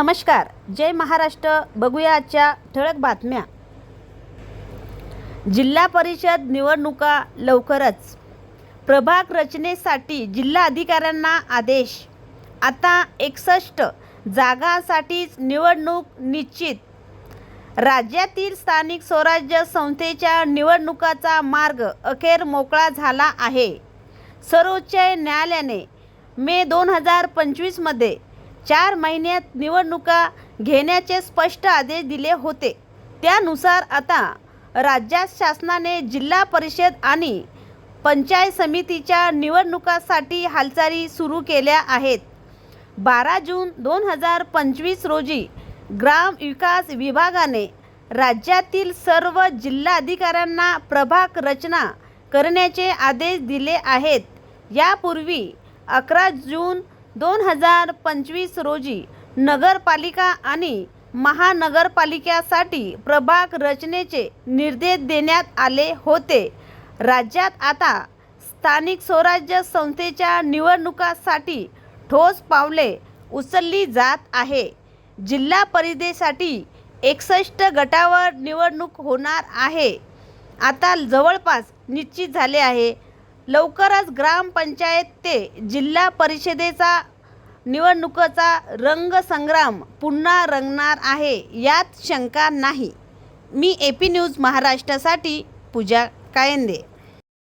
नमस्कार. जय महाराष्ट्र. बघूया आजच्या ठळक बातम्या. जिल्हा परिषद निवडणुका लवकरच. प्रभाग रचनेसाठी जिल्हा अधिकाऱ्यांना आदेश. आता एकसष्ट जागांसाठीच निवडणूक निश्चित. राज्यातील स्थानिक स्वराज्य संस्थेच्या निवडणुकाचा मार्ग अखेर मोकळा झाला आहे. सर्वोच्च न्यायालयाने मे दोन हजार पंचवीसमध्ये चार महिन्यात निवडणुका घेण्याचे स्पष्ट आदेश दिले होते. त्यानुसार आता राज्यात शासनाने जिल्हा परिषद आणि पंचायत समितीच्या निवडणुकासाठी हालचाली सुरू केल्या आहेत. बारा जून दोन हजार पंचवीस रोजी ग्राम विकास विभागाने राज्यातील सर्व जिल्हाधिकाऱ्यांना प्रभाग रचना करण्याचे आदेश दिले आहेत. यापूर्वी अकरा जून दोन हजार पंचवीस रोजी नगरपालिका आणि महानगरपालिकेसाठी प्रभाग रचनेचे निर्देश देण्यात आले होते. राज्यात आता स्थानिक स्वराज्य संस्थेच्या निवडणुकासाठी ठोस पावले उचलली जात आहे. जिल्हा परिषदेसाठी एकसष्ट गटावर निवडणूक होणार आहे. आता जवळपास निश्चित झाले आहे. लवकरच ग्रामपंचायत ते जिल्हा परिषदेचा निवडणुकीचा रंगसंग्राम पुन्हा रंगणार आहे यात शंका नाही. मी ए पी न्यूज महाराष्ट्रासाठी पूजा कायंदे.